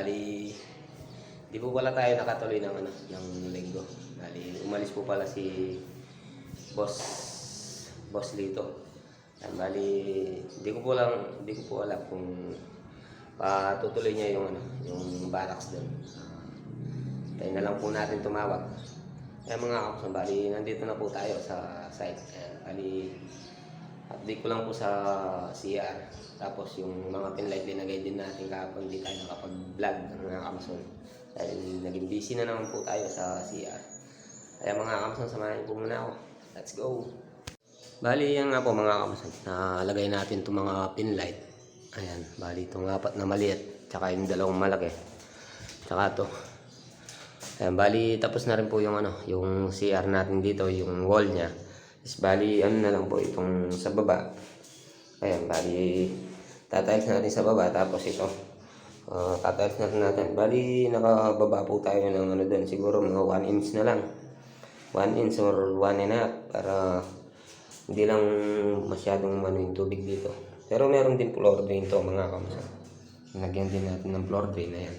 bali, di po pala tayo nakatuloy ng, ano, ng linggo. Bali, umalis po pala si Boss Boss Lito. Ayan, bali, di ko po lang, di ko po alam kung patutuloy niya yung ano, yung barracks doon. Tayo na lang po natin tumawag. Ayan mga kapuso, bali, nandito na po tayo sa site. Ayan, bali, update ko lang po sa CR. Tapos yung mga pinlight linagay din natin kahapon hindi tayo nakapag-vlog ng mga Amazon. Dahil naging busy na naman po tayo sa CR. Kaya mga Amazon, samahan po muna ako. Let's go! Bali yan nga po mga Amazon. Nalagay natin itong mga pinlight. Ayan, bali itong apat na maliit. Tsaka yung dalawang malaki. Tsaka to. Ayan, bali tapos na rin po yung ano, yung CR natin dito, yung wall niya. Is bali ano na lang po itong sa baba. Ayan, bali tatiles natin sa baba tapos ito. Uh, tatiles na rin natin. Bali nakababa po tayo ng ano doon, siguro mga 1 inch na lang. 1 inch or 1 and a half para hindi lang masyadong ano yung tubig dito. Pero meron din floor drain to mga kamsa. Lagyan din natin ng floor drain na yan.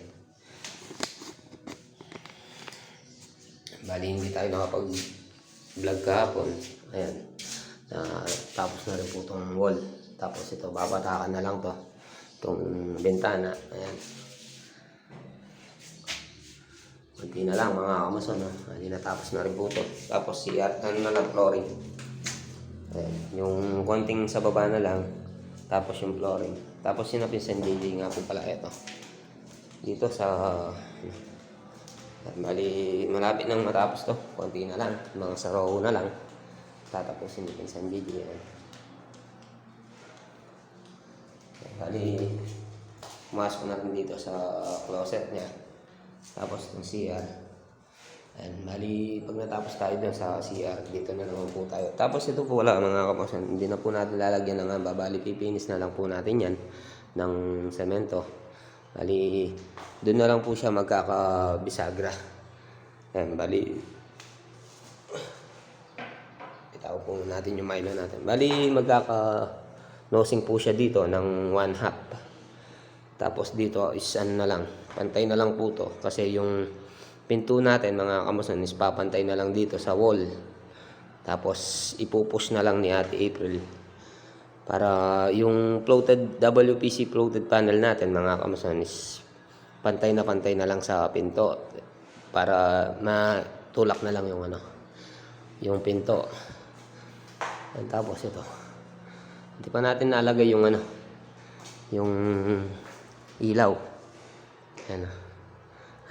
Bali hindi tayo nakapag vlog kahapon. Ayan. Na, tapos na rin po itong wall. Tapos ito, babatakan na lang to. Itong bintana. Ayan. Kunti na lang mga kamason. No? Hindi natapos na rin po ito. Tapos si ano na lang flooring. Ayan. Yung konting sa baba na lang. Tapos yung flooring. Tapos yung napinsan JJ nga po pala ito. Dito sa Bali, malapit nang matapos to. Konti na lang. Mga sa row na lang. Tatapusin natin sa video yan. Bali, pumasok na rin dito sa closet niya. Tapos ng CR. And bali, pag natapos tayo dun sa CR, dito na naman po tayo. Tapos ito po wala mga kapasan. Hindi na po natin lalagyan ng hamba. Bali, pipinis na lang po natin yan ng semento. Bali, doon na lang po siya magkakabisagra. Ayan, bali, itaw po natin yung milo natin. Bali, magkaka nosing po siya dito ng one half. Tapos dito is ano na lang, pantay na lang po to. Kasi yung pinto natin, mga kamusan, is papantay na lang dito sa wall. Tapos ipupush na lang ni Ate April para yung floated WPC floated panel natin mga kamason is pantay na pantay na lang sa pinto. Para matulak na lang yung ano yung pinto. And tapos ito. Hindi pa natin nalagay yung ano yung ilaw. Yan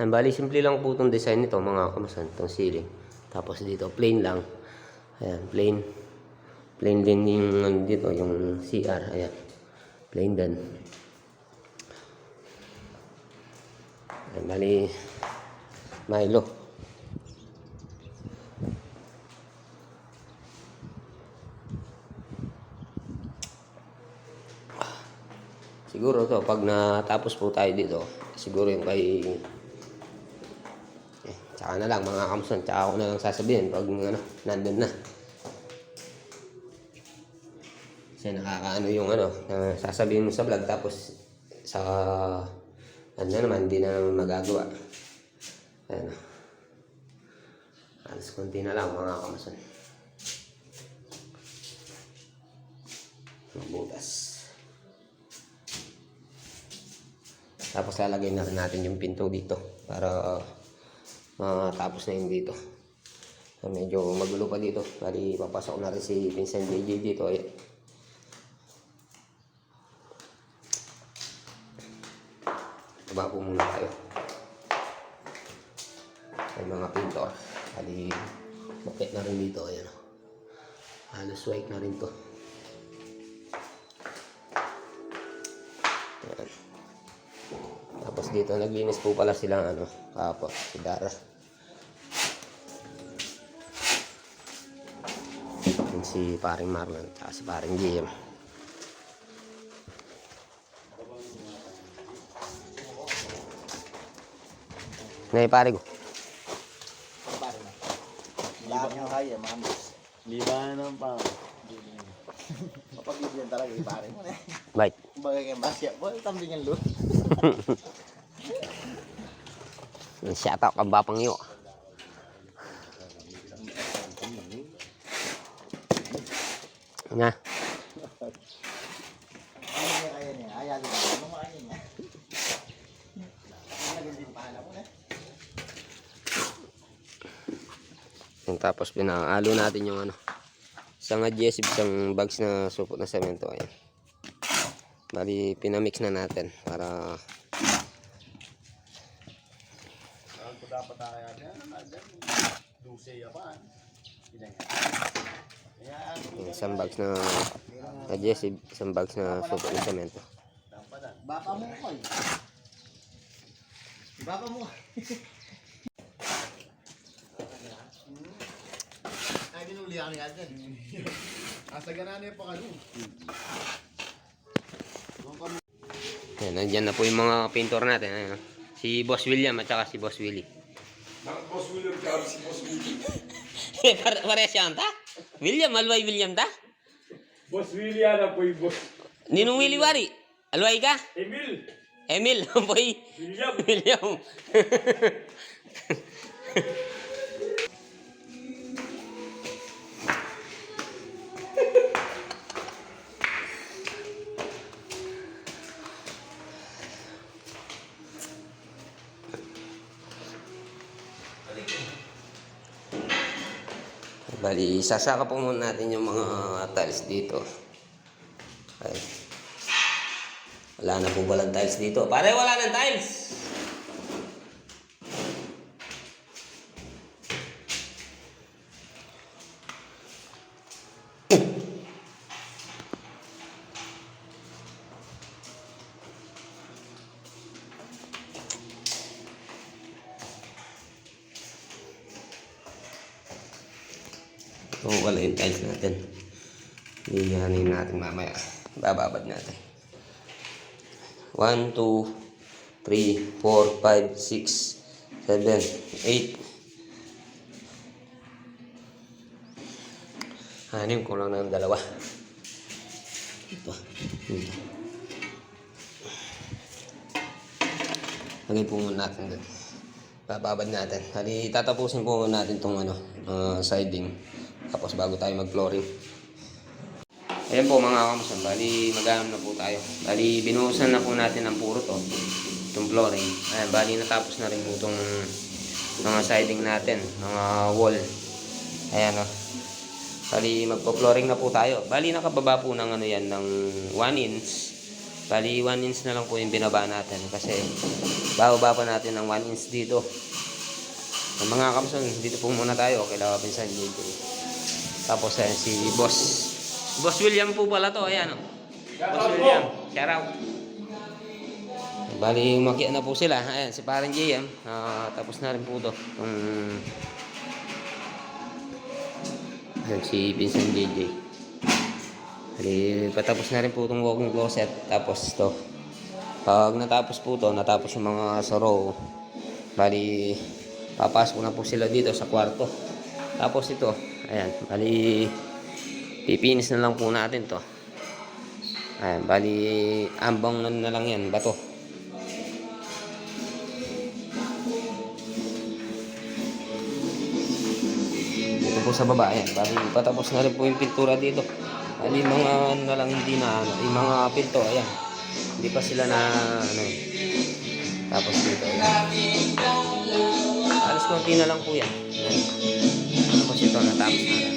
ang bali simple lang po itong design nito mga kamason itong ceiling. Tapos dito plain lang. Ayan plain plain din yung ano dito, yung CR. Ayan. Plain din. Ayan, bali, Milo. Siguro to, pag natapos po tayo dito, siguro yung kay eh, tsaka na lang mga kamson, tsaka ako na lang sasabihin pag ano, nandun na. Kasi nakakaano yung ano, na sasabihin mo sa vlog tapos sa ano na naman, hindi na naman magagawa. Ayan. Alas konti na lang mga kamason. Mabutas. Tapos lalagay na natin yung pinto dito para matapos na yung dito. So, medyo magulo pa dito. Bali, papasok na rin si Vincent JJ dito. Ayan. Baba po muna tayo. May mga pintor. Bali, makit na rin dito. Ayan. o. Halos white na rin to. Ayan. Tapos dito, naglinis po pala silang ano, kapwa, si Dara. natin si paring Marlon at si paring GM. Ngayon pare ko. Pare na. Lahat ng haya, mamis. Libahan ng pang. Mapagibigyan talaga yung pare mo na. Bye. Kumbaga kayong basketball, tambing ang loot. Shout out kang bapang iyo. Nga. Ano niya kaya niya? Ayaw niya. Ano mo kaya niya? Naging din pala mo na. Yung tapos pinahalo natin yung ano. Isang adhesive, isang bags na supot na semento. Ayan. Bali, pinamix na natin para Saan ko dapat dyan? Dyan. Duse yapan. Isang bags na adhesive, isang bags na supot na semento. Bapa mo ko eh. Bapa mo. Ako nga dyan. Asa ganaan pa kanu. Ayan, nandyan na po yung mga pintor natin. Ayan, oh. si Boss William at saka si Boss Willie. Boss William tsaka si Boss Willie. Pare pare siya ta? William, alway William ta? Boss Willie ana po yung boss. Ninong Willie wari? Alway ka? Emil! Emil, boy. William! William. Bali, sasaka po muna natin yung mga tiles dito. Ay. Wala na po walang tiles dito. Pare, wala ng tiles! Oo, wala yung tiles natin. Iyanin natin mamaya. Bababad natin. 1, 2, 3, 4, 5, 6, 7, 8. Anim, kulang na ng dalawa. Ito. Ito. Lagay po muna natin doon. Bababad natin. Hali, tatapusin po natin itong ano, ah, siding. Tapos bago tayo mag-flooring. Ayan po mga kamusan, bali maghanap na po tayo. Bali binuhusan na po natin ang puro to, itong flooring. Ayan, bali natapos na rin po itong mga siding natin, mga wall. Ayan o. Bali magpo-flooring na po tayo. Bali nakababa po ng ano yan, ng 1 inch. Bali 1 inch na lang po yung binaba natin kasi bababa pa natin ng 1 inch dito. Mga kamusan, dito po muna tayo. Kailangan pinsan dito. Tapos ayan, si Boss. Boss William po pala to. Ayan. Oh. Boss William. Shout out. Bali, umakyat na po sila. Ayan, si parang JM. Ah, tapos na rin po to. Um, ayan, si Vincent JJ. Bali, patapos na rin po itong walking closet. Tapos to. Pag natapos po to, natapos yung mga soro. Bali, papasok na po sila dito sa kwarto. Tapos ito, ayan, bali, pipinis na lang po natin to. Ayan, bali, ambang na, lang yan, bato. Dito po sa baba, ayan, bali, patapos na rin po yung pintura dito. Bali, mga ano na lang hindi na, ano, yung mga pinto, ayan. Hindi pa sila na, ano, tapos dito, ayan. Alas konti na lang po yan. Ayan. Tapos ito, natapos na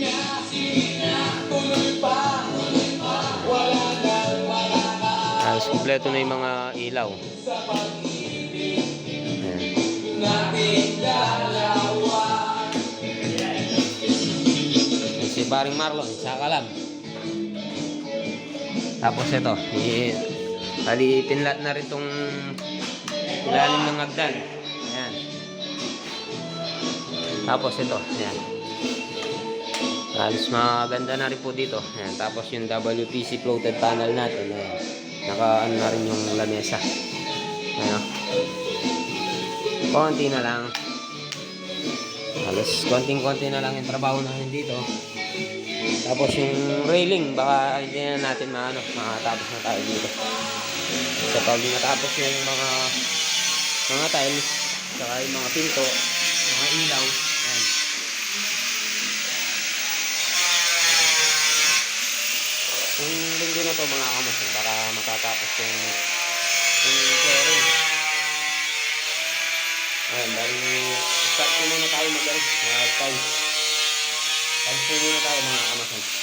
lang. Tapos kumpleto na yung mga ilaw. Ayan. Si Paring Marlon, saka lang. Tapos ito, bali pinlat na rin tong ilalim ng hagdan. Ayan. Tapos ito, ayan. Halos maganda na rin po dito. Ayan, tapos yung WPC floated panel natin. Ayan. Naka ano na rin yung lamesa. Ayan. Konti na lang. Halos konting-konti na lang yung trabaho namin dito. Tapos yung railing, baka hindi na natin maano, makatapos na tayo dito. So pag natapos yung mga mga tiles, saka yung mga pinto, mga ilaw, ayan. Yung linggo na to mga kamasin, baka matatapos yung yung flooring. Ayan, dahil start po muna tayo mag mga tiles. Tiles po muna tayo mga kamasin.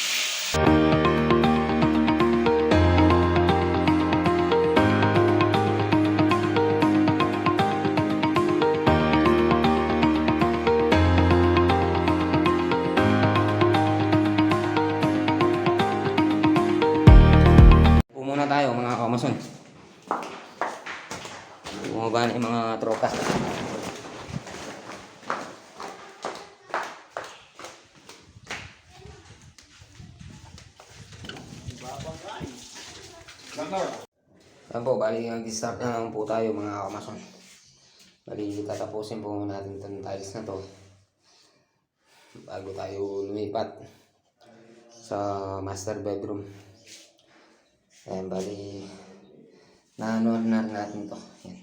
Po, bali nag-start na lang po tayo mga kamason. Bali tatapusin po natin itong tiles na to. Bago tayo lumipat sa master bedroom. Ayan, bali naano na natin to. Ayan.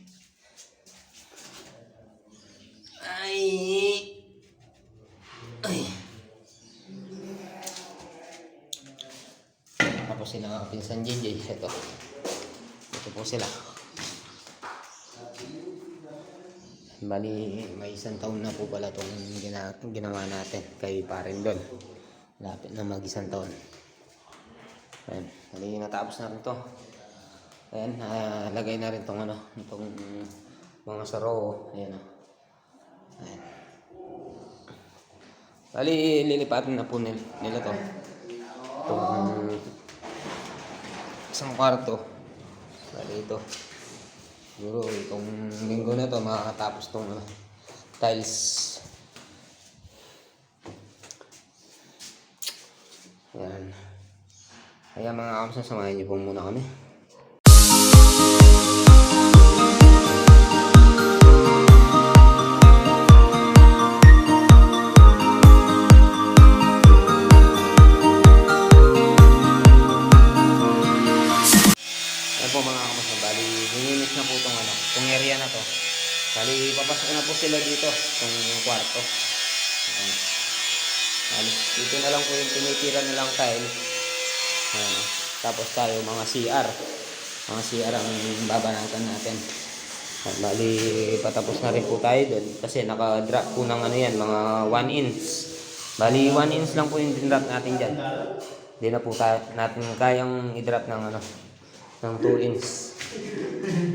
Ay! Ay! Tapos sila pinsan JJ, ito. Ito po sila. Bali, may isang taon na po pala itong gina, ginawa natin kay parin doon. Lapit na mag isang taon. Ayan, bali natapos na rin to. Ayan, ah, lagay na rin tong ano, itong mga saro. Ayan o. Ayan. Bali, lilipatin na po nila, nila to. Itong isang kwarto. Bali ito. Siguro itong linggo na to makakatapos tong ano, tiles. Ayan. Kaya mga kamsa, samahan niyo po muna kami. Kwarto. Ayan. Bali, dito na lang po yung tinitira nilang tile. Ayan. Tapos tayo, mga CR. Mga CR ang babanatan natin. Ayan, Bali, patapos na rin po tayo doon. Kasi naka-drop po ng ano yan, mga 1 inch. Bali, 1 inch lang po yung drop natin dyan. Hindi na po tayo, natin kayang i-drop ng ano, ng 2 inch.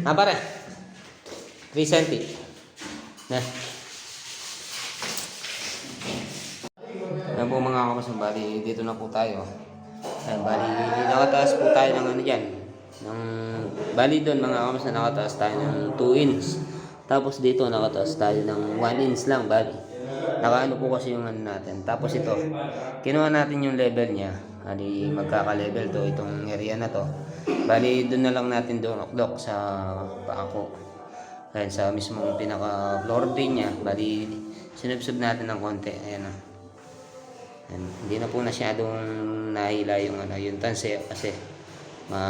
Ah, pare. 3 cm. Na. Yan po mga kamasang bali, dito na po tayo. Ayan, bali, nakataas po tayo ng ano dyan. Ng, bali doon mga kamasang nakataas tayo ng 2 inch. Tapos dito nakataas tayo ng 1 inch lang bali. Nakaano po kasi yung ano natin. Tapos ito, kinuha natin yung level niya. Bali, magkaka-level to itong area na to. Bali, doon na lang natin donok-dok sa paako. Ayan, sa mismong pinaka-floor din niya. Bali, sinubsob natin ng konti. Ayan o. Ayan, hindi na po masyadong nahila yung ano, yung tanse kasi ma,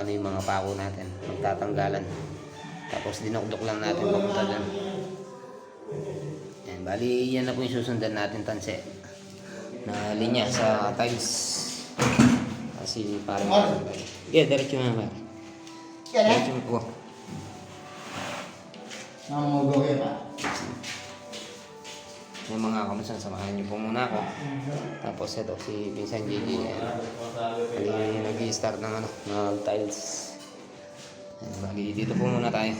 ano yung mga pako natin. Magtatanggalan. Tapos dinokdok lang natin papunta doon. Ayan, bali, yan na po yung susundan natin tanse na linya sa tiles. Kasi parang... Yeah, diretso nga ba? Diretso po. Namumugaw yan ah. Yung mga kamusan, samahan niyo po muna ako. Tapos ito, si Vincent Gigi. Ayan, nag-i-start ng ano, ng tiles. Bali, dito po muna tayo.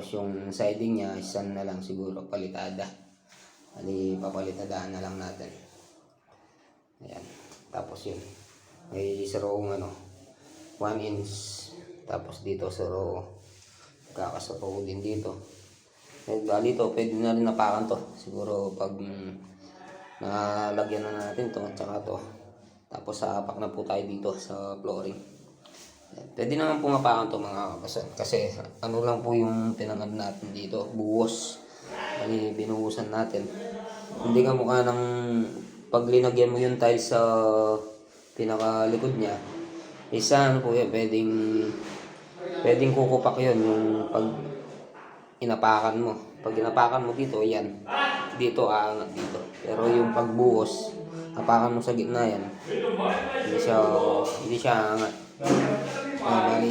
Tapos yung siding niya, isan na lang siguro palitada. Bali, papalitadaan na lang natin. Ayan. Tapos yun. May sarong ano, 1 inch. Tapos dito saro, kakasaro din dito. Eh, bali to, pwede na rin napakan to. Siguro pag mm, nalagyan na natin to at saka to. Tapos sapak na po tayo dito sa flooring. Pwede naman po mapakan to mga kapasan. Kasi ano lang po yung tinangad natin dito. Buhos. Bali, binuhusan natin. Hindi ka mukha ng pag linagyan mo yung tiles sa pinakalikod niya. Isa ano po yun, pwedeng pwedeng kukupak yun yung pag inapakan mo. Pag inapakan mo dito, yan. Dito, aangat dito. Pero yung pagbuhos, apakan mo sa gitna yan. Hindi siya, hindi siya aangat. Ah, bali,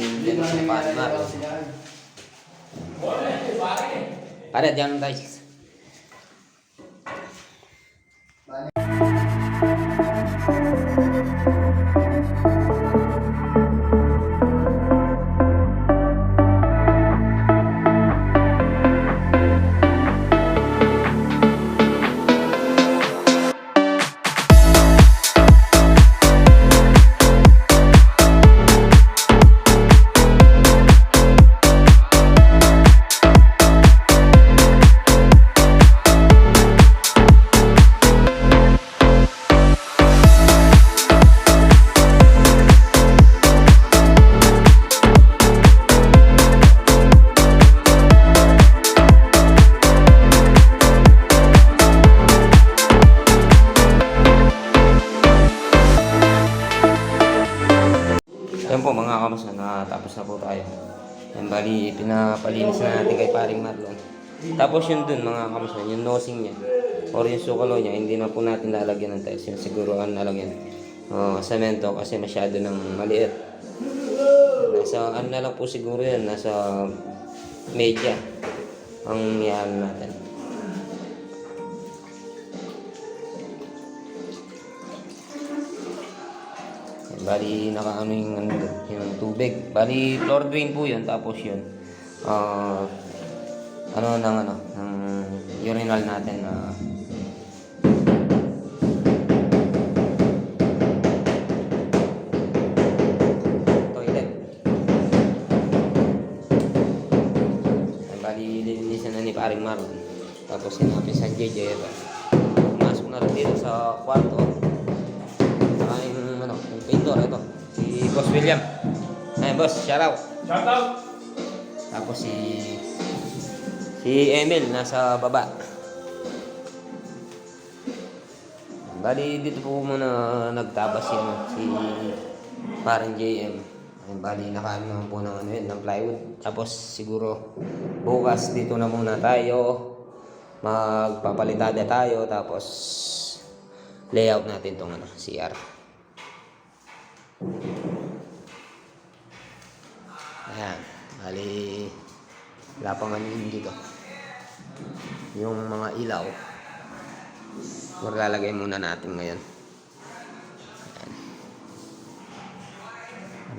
yan Yun dun mga kamusta, yung nosing niya or yung sukalo niya, hindi na po natin lalagyan ng tiles. Yung siguro ang lalagyan. Oh, semento kasi masyado ng maliit. Nasa ano na lang po siguro yan, nasa media ang yan natin. Bali, nakaano yung, ano, yung tubig. Bali, floor drain po yun. Tapos yun, ah, ano ng ano, ng urinal natin na toilet. Bali, lilinisan na ni paring Marlon. Tapos sinapin sa JJ ito. Pumasok na rin dito sa kwarto. Saka yung, ano, yung painter, ito. Si Boss William. Ayun, boss, shout out. Shout out! Tapos si si Emil nasa baba. Bali dito po muna nagtabas yun si parang JM. Bali nakaano naman po ng ano yun, ng plywood. Tapos siguro bukas dito na muna tayo. Magpapalitada tayo tapos layout natin tong ano, CR. Ayan. Bali, wala pang ano dito. Yung mga ilaw, maglalagay muna natin ngayon. Ayan.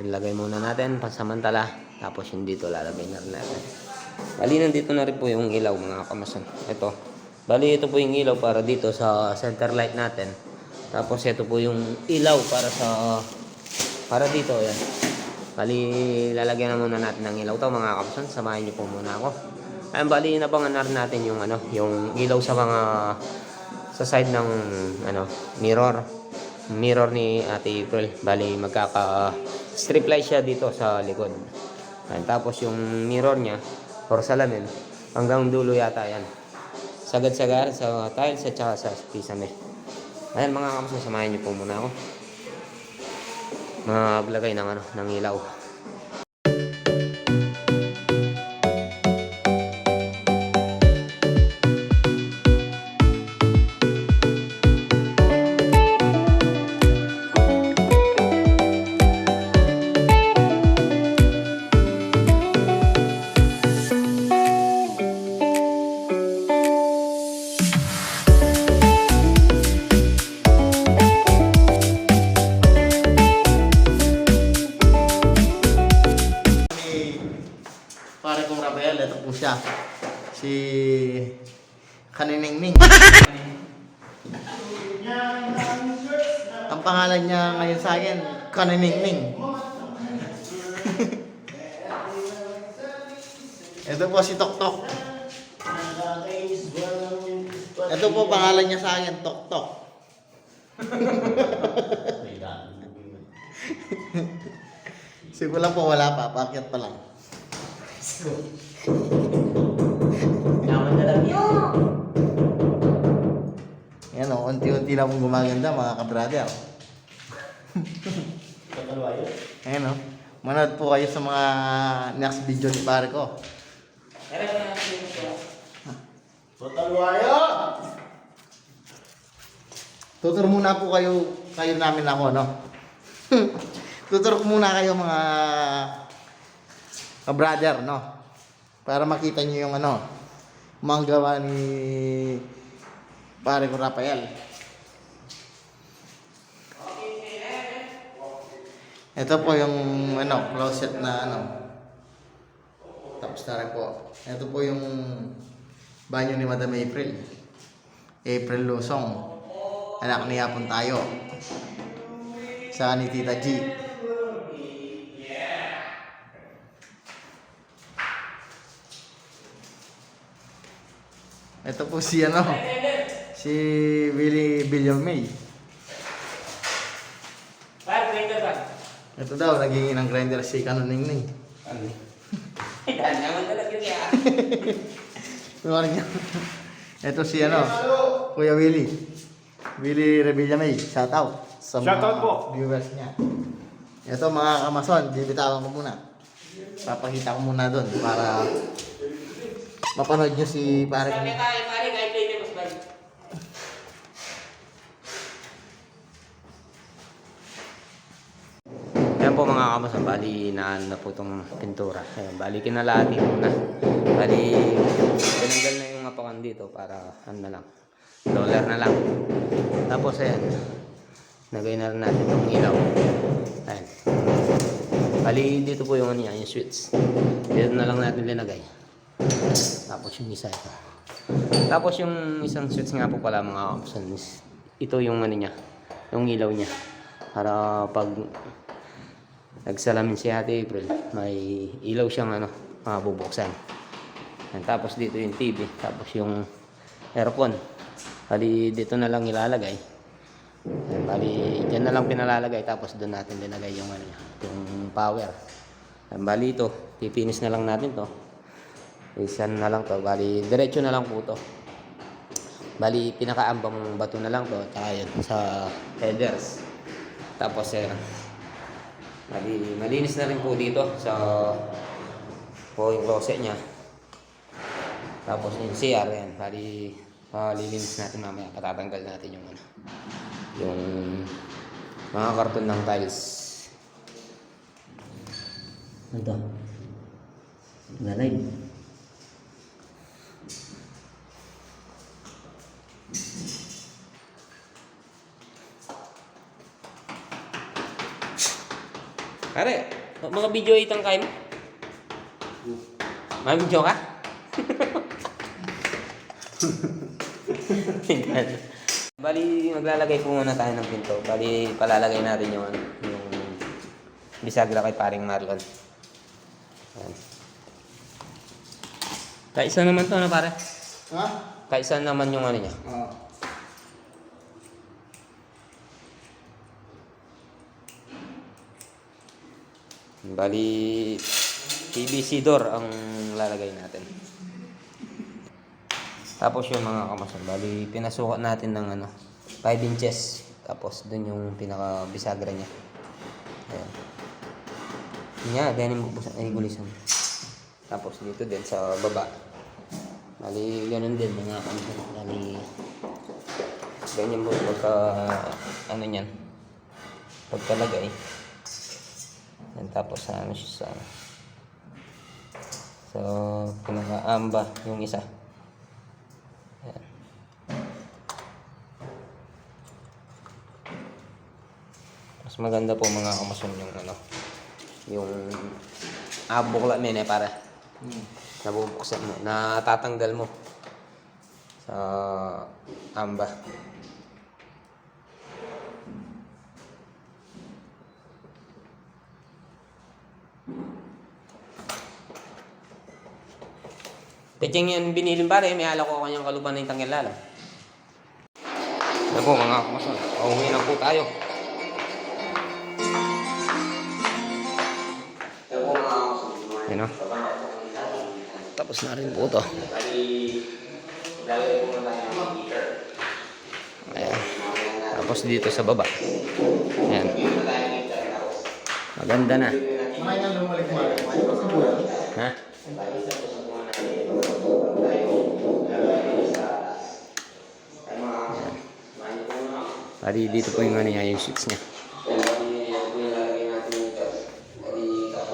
Ilagay muna natin pansamantala. Tapos yung dito lalagay na rin natin. Bali, nandito na rin po yung ilaw mga kamasan. Ito. Bali, ito po yung ilaw para dito sa center light natin. Tapos ito po yung ilaw para sa para dito. Yan. Bali, lalagyan na muna natin ng ilaw to mga kapsan. Samahin niyo po muna ako. Ayun, bali, nabangan na rin natin yung, ano, yung ilaw sa mga sa side ng ano, mirror. Mirror ni Ate April. Bali, magkaka strip light siya dito sa likod. Ayun, tapos yung mirror niya or salamin hanggang dulo yata yan. Sagad-sagad sa tiles at saka sa pisame. Ayan mga kapsan, samahin niyo po muna ako maglagay ng ano ng ilaw. Rafael, ito po siya. Si Kaniningning. Ang pangalan niya ngayon sa akin, Kaniningning. ito po si Toktok. Ito po pangalan niya sa akin, Toktok. Siguro lang po wala pa, pakyat pa lang. Naman na lang yun. Yan o, unti-unti na pong gumaganda mga kabrader. Ayan o, manood po kayo sa mga next video ni pare ko. Totalwayo! Tutur muna po kayo, kayo namin ako, no? Tutur ko muna kayo mga ka-brother, no? Para makita nyo yung ano, mga gawa ni pare ko Rafael. Ito po yung ano, closet na ano. Tapos na rin po. Ito po yung banyo ni Madam April. April Lusong. Anak ni Hapon tayo. Sa ni Tita G. Ito po si ano, si Willie Villamay. Par, grinder ba? Ito daw, naging inang grinder si Kanuningning. Ano eh? Yan naman talaga niya. Ito si ano, Kuya Willie. Willie Revillame, shout out. Sa Shout out po. viewers niya. Ito mga kamason, bibitawan ko muna. Papakita ko muna doon para mapanood nyo si pare Sabi tayo, pare, kahit play mas balik. Yan po mga kamasan, bali naan na po itong pintura. Ayan, bali kinalati muna. Bali, tinanggal na yung apakan dito para ano na lang, dollar na lang. Tapos ayan, nagay na rin natin itong ilaw. Ayan. Bali, dito po yung ano yung switch. Dito na lang natin linagay. Tapos yung isa ito. Tapos yung isang switch nga po pala mga is ito yung ano niya, yung ilaw niya. Para pag nagsalamin si Ate April, may ilaw siyang ano, mabubuksan. And tapos dito yung TV, tapos yung aircon. Bali dito na lang ilalagay. Ayan, bali dyan na lang pinalalagay tapos doon natin linagay yung ano, niya, yung power. Ayan, bali ito, pipinis na lang natin to. Isan na lang to, bali diretso na lang po to. Bali pinakaambang bato na lang to, tsaka yun, sa headers. Tapos eh, Bali, malinis na rin po dito sa po yung closet niya. Tapos yung CR yan. Bali, palilinis natin mamaya. Patatanggal natin yung ano. Yung mga karton ng tiles. Ano to? Lalay. Pare, mga video itang kain mo? May video ka? Bali, maglalagay po muna tayo ng pinto. Bali, palalagay natin yung, ano, yung bisagra kay paring Marlon. Ayan. Kaisa naman to, ano pare? Ha? Kaisa naman yung ano niya. Oo. Bali, PVC door ang lalagay natin. Tapos yung mga kamasan, bali pinasukat natin ng ano, 5 inches. Tapos dun yung pinaka bisagra niya. Ayan. Nga, ganyan mo ay gulisan. Tapos dito din sa baba. Bali, ganun din mga kamasan. Bali, ganyan po pagka, ano niyan, pagkalagay. Yan, tapos ano siya sa So, pinaka-amba yung isa. Yan. Mas maganda po mga kamason yung ano, yung ah, bukla min eh para Hmm. nabubuksan mo, natatanggal mo sa amba. Petseng yan binilin pare, may alak ko kanyang kaluban na yung tangilala. Ano po mga kamasol, pauwi na po tayo. Mga kamasol, Ano? Tapos na rin po to. Ayan. Tapos dito sa baba. Ayan. Maganda na. Kumain nga lumalik mo. Kumain ko sa buwan. Ha? Pari dito po yung ano niya, yung switch niya.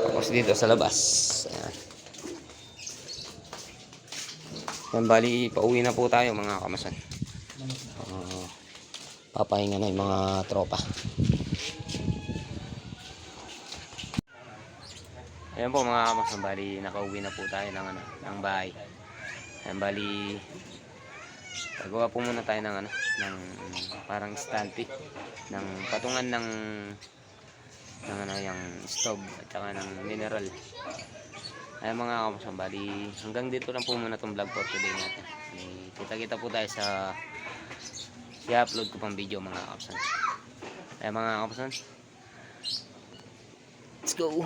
Tapos dito sa labas. Ayan. Yan, bali, pauwi na po tayo mga kamasan. Uh, papahinga na yung mga tropa. Ayan po mga kamasan, bali, nakauwi na po tayo ng, ano, ng bahay. Ayan, bali, gagawa po muna tayo ng ano, ng parang stampy, ng patungan ng ng ano, yung stove at saka ng mineral. Ay mga kamusan, hanggang dito lang po muna itong vlog for today natin. Kita-kita po tayo sa i-upload ko pang video mga kamusan. Ay mga kamusan, let's go!